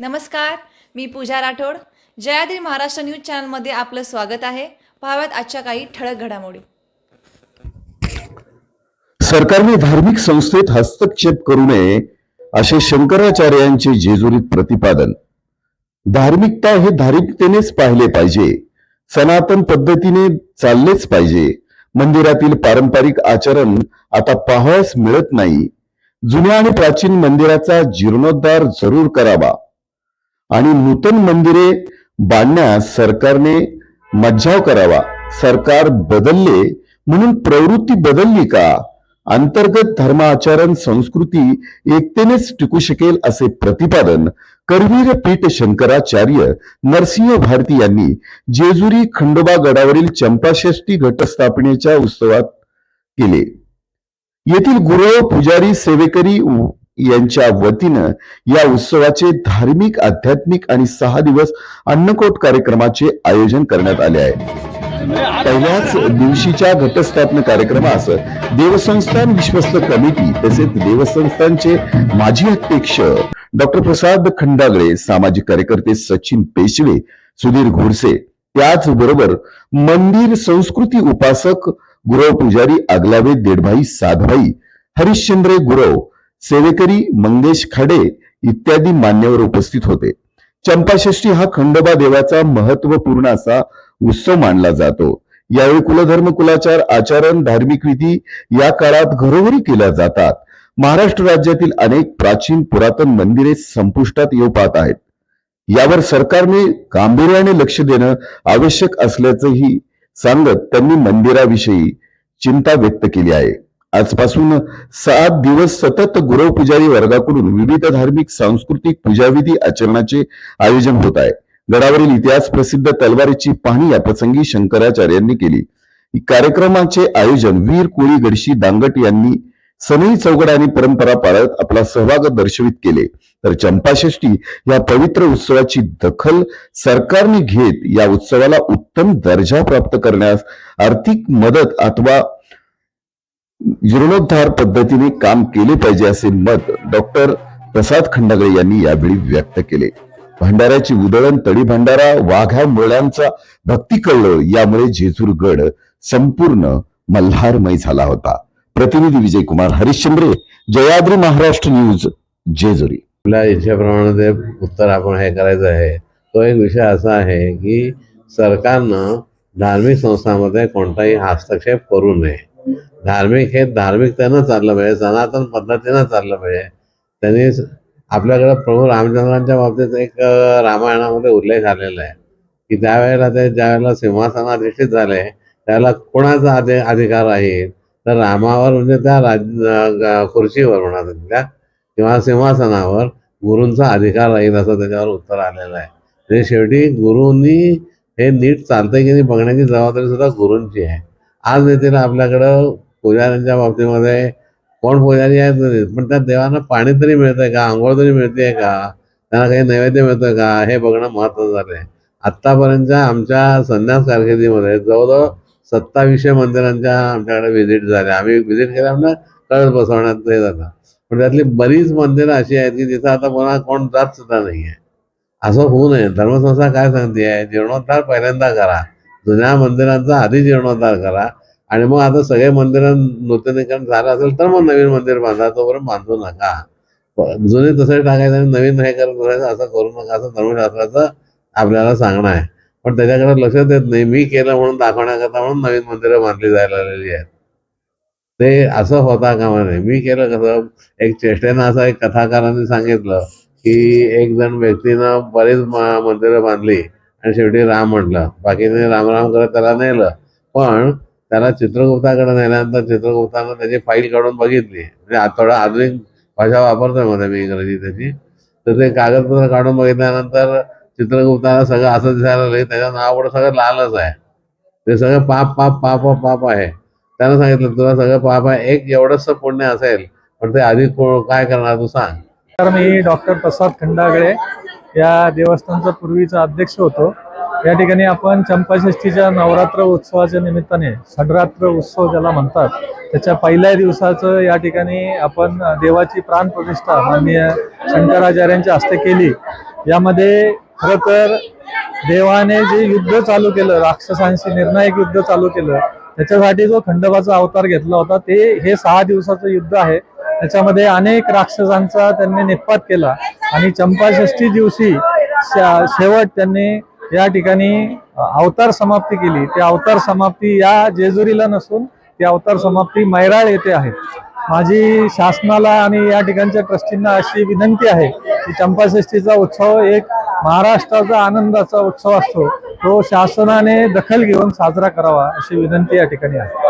नमस्कार मी पूजा राठोड. जयाद्री महाराष्ट्र न्यूज चॅनलमध्ये आपलं स्वागत आहे. पाहाव्यात आजच्या काही ठळक घडामोडी. सरकारने धार्मिक संस्थेत हस्तक्षेप करू नये असे शंकराचार्यांचे जेजुरीत प्रतिपादन. धार्मिकता हे धार्मिकतेनेच पाहिले पाहिजे. सनातन पद्धतीने चाललेच पाहिजे. मंदिरातील पारंपरिक आचरण आता पाहावयास मिळत नाही. जुन्या आणि प्राचीन मंदिराचा जीर्णोद्धार जरूर करावा. आणि नूतन मंदिरे बांधण्यास सरकारने मज्जाव करावा. सरकार बदलले म्हणून प्रवृत्ती बदलली का? अंतर्गत धर्माचरण संस्कृती एकतेनेच टिकू शकेल असे प्रतिपादन करवीर पीठ शंकराचार्य नरसिंह भारती यांनी जेजुरी खंडोबा गडावरील चंपाषष्ठी घटस्थापनेच्या उत्सवात केले. येथील गुरव पुजारी सेवेकरी यांच्या वतीनं या उत्सवाचे धार्मिक आध्यात्मिक आणि सहा दिवस अन्नकोट कार्यक्रमाचे आयोजन करण्यात आले आहे. पहिल्याच दिवशीच्या घटस्थापना कार्यक्रमास देवसंस्थान विश्वस्त कमिटी तसेच देवसंस्थानचे माजी अध्यक्ष डॉक्टर प्रसाद खंडागळे सामाजिक कार्यकर्ते सचिन पेशवे सुधीर घोडसे त्याचबरोबर मंदिर संस्कृती उपासक गुरव पुजारी आगलावे देडभाई साधभाई हरिश्चंद्र गुरव सेवेकरी मंगेश खाडे इत्यादी मान्यवर उपस्थित होते. चंपाषष्ठी हा खंडोबा देवाचा महत्त्वपूर्ण असा उत्सव मानला जातो. यावेळी कुलधर्म कुलाचार आचरण धार्मिक विधी या काळात घरोघरी केल्या जातात. महाराष्ट्र राज्यातील अनेक प्राचीन पुरातन मंदिरे संपुष्टात येऊ पाहत आहेत. यावर सरकारने गांभीर्याने लक्ष देणं आवश्यक असल्याचंही सांगत त्यांनी मंदिराविषयी चिंता व्यक्त केली आहे. आजपासून सात दिवस सतत गुरव पुजारी वर्गाकडून विविध धार्मिक सांस्कृतिक पूजाविधी आचरणाचे आयोजन होत आहे. गडावरील इतिहास प्रसिद्ध तलवारीची पाहणी या प्रसंगी शंकराचार्यांनी केली. कार्यक्रमाचे आयोजन वीर कोळी गडशी दांगट यांनी सनई चौघड आणि परंपरा पाळत आपला सहभाग दर्शवित केले. तर चंपाषष्ठी या पवित्र उत्सवाची दखल सरकारने घेत या उत्सवाला उत्तम दर्जा प्राप्त करण्यास आर्थिक मदत अथवा जीर्णोद्धार पद्धतीने काम केले पाहिजे असे मत डॉक्टर प्रसाद खंडागळे यांनी यावेळी व्यक्त केले. भंडाऱ्याची उधळण तळी भंडारा वाघ्या मुळ्यांचा भक्ती कळलं यामुळे जेजूरगड संपूर्ण मल्हारमय झाला होता. प्रतिनिधी विजय कुमार हरिश्चंद्रे जयाद्री महाराष्ट्र न्यूज जेजुरी. आपल्या इच्छेप्रमाणे ते उत्तर आपण हे करायचं आहे. तो एक विषय असा आहे की सरकारनं धार्मिक संस्थांमध्ये कोणताही हस्तक्षेप करू नये. धार्मिक हे धार्मिकतेनं चाललं पाहिजे सनातन पद्धतीनं चाललं पाहिजे. त्यांनी आपल्याकडे प्रभू रामचंद्रांच्या बाबतीत एक रामायणामध्ये उल्लेख आलेला आहे की त्यावेळेला ते ज्यावेळेला सिंहासनाधिष्ठित झाले त्यावेळेला कोणाचा अधि अधिकार आहे? तर रामावर म्हणजे त्या राज खुर्चीवर म्हणा त्या किंवा सिंहासनावर गुरूंचा अधिकार राहील असं त्याच्यावर उत्तर आलेलं आहे. म्हणजे शेवटी गुरूंनी हे नीट चालतंय की नाही बघण्याची जबाबदारी सुद्धा गुरूंची आहे. आज येतील आपल्याकडं पुजाऱ्यांच्या बाबतीमध्ये कोण पुजारी आहेत नाही, पण त्या देवांना पाणी तरी मिळतंय का? आंघोळ तरी मिळतेय का? त्यांना काही नैवेद्य मिळतोय का? हे बघणं महत्त्वाचं झालं आहे. आत्तापर्यंतच्या आमच्या संन्यास कारकिर्दीमध्ये जवळजवळ सत्तावीसशे मंदिरांच्या आमच्याकडे व्हिजिट झाल्या. आम्ही व्हिजिट केल्यामुळे कळत बसवण्यात हे झालं. पण त्यातली बरीच मंदिरं अशी आहेत की तिथं आता कोणा कोण जात सुद्धा नाही आहे असं होऊ नये. धर्मसंस्था काय सांगते आहे जीर्णोद्धार पहिल्यांदा करा. जुन्या मंदिरांचा आधी जीर्णोद्धार करा. आणि मग आता सगळे मंदिरं नूतनीकरण झालं असेल तर मग नवीन मंदिर बांधा तोपर्यंत बांधू नका. जुने तसे टाकायचं आणि नवीन हे करत बसायचं असं करू नका असं धर्मशास्त्राचं आपल्याला सांगणं आहे. पण त्याच्याकडे लक्ष देत नाही. मी केलं म्हणून दाखवण्याकरता म्हणून नवीन मंदिरं बांधली जायला लागलेली आहेत. ते असं होता कामा नाही मी केलं कसं एक चेष्टेनं असं एक कथाकारांनी सांगितलं की एक जण व्यक्तीनं बरीच मंदिरं बांधली. आणि शेवटी राम म्हटलं. बाकीने राम राम करत त्याला नेलं. पण त्याला चित्रगुप्ताकडे नेल्यानंतर चित्रगुप्तानं त्याची फाईल काढून बघितली. म्हणजे थोडा आधुनिक भाषा वापरतोयमध्ये मी इंग्रजी त्याची. तर ते कागदपत्र काढून बघितल्यानंतर चित्रगुप्ताला सगळं असं दिसायला लागलं त्याच्या नावापुढे सगळं लालच आहे. ते सगळं पाप पाप पाप पाप आहे. त्यानं सांगितलं तुला सगळं पाप आहे. एक एवढंच पुण्य असेल पण ते आधी काय करणार तू सांग. तर मी डॉक्टर प्रसाद खंडागळे या देवस्थानचा पूर्वीचा अध्यक्ष होतो. या ठिकाणी आपण चंपाषष्ठीच्या नवरात्र उत्सवाच्या निमित्ताने षडरात्र उत्सव ज्याला म्हणतात त्याच्या पहिल्या दिवसाचं या ठिकाणी आपण देवाची प्राणप्रतिष्ठा माननीय शंकराचार्यांच्या हस्ते केली. यामध्ये खरं तर देवाने जे युद्ध चालू केलं राक्षसांशी निर्णायक युद्ध चालू केलं त्याच्यासाठी जो खंडोबाचा अवतार घेतला होता ते हे सहा दिवसाचं युद्ध आहे. त्याच्यामध्ये अनेक राक्षसांचा त्यांनी निपात केला आणि चंपाषष्ठी दिवशी शेवट त्यांनी या ठिकाणी अवतार समाप्ती केली. ती अवतार समाप्ती या जेजुरीला नसून ती अवतार समाप्ती मैराळ येथे आहे. माझी शासनाला आणि या ठिकाणच्या ट्रस्टींना अशी विनंती आहे की चंपाषष्ठीचा उत्सव एक महाराष्ट्राचा आनंदाचा उत्सव असतो. तो शासनाने दखल घेऊन साजरा करावा अशी विनंती या ठिकाणी आहे.